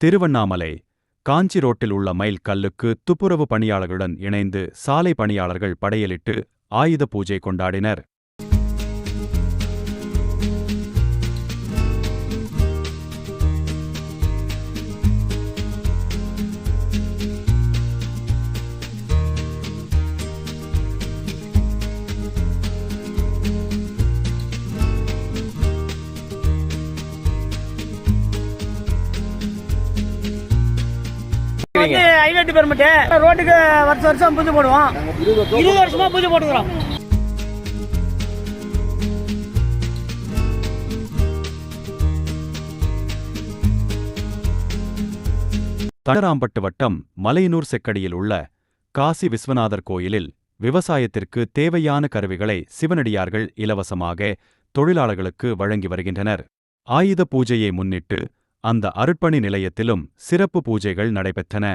திருவண்ணாமலை காஞ்சி ரோட்டில் உள்ள மைல் கல்லுக்கு துப்புரவு பணியாளர்களுடன் இணைந்து சாலை பணியாளர்கள் படையலிட்டு ஆயுத பூஜை கொண்டாடினர். வந்து ஹைலைட் பெர்மிட் ரோட்டுக்கு வருஷம் வருஷம் பூஜை போடுவோம். இருபது வருஷமா பூஜை போட்டுக்கிறோம். தண்டராம்பட்டு வட்டம் மலையனூர் செக்கடியில் உள்ள காசி விஸ்வநாதர் கோயிலில் விவசாயத்திற்கு தேவையான கருவிகளை சிவனடியார்கள் இலவசமாக தொழிலாளர்களுக்கு வழங்கி வருகின்றனர். ஆயுத பூஜையை முன்னிட்டு அந்த அருட்பணி நிலையத்திலும் சிறப்பு பூஜைகள் நடைபெற்றன.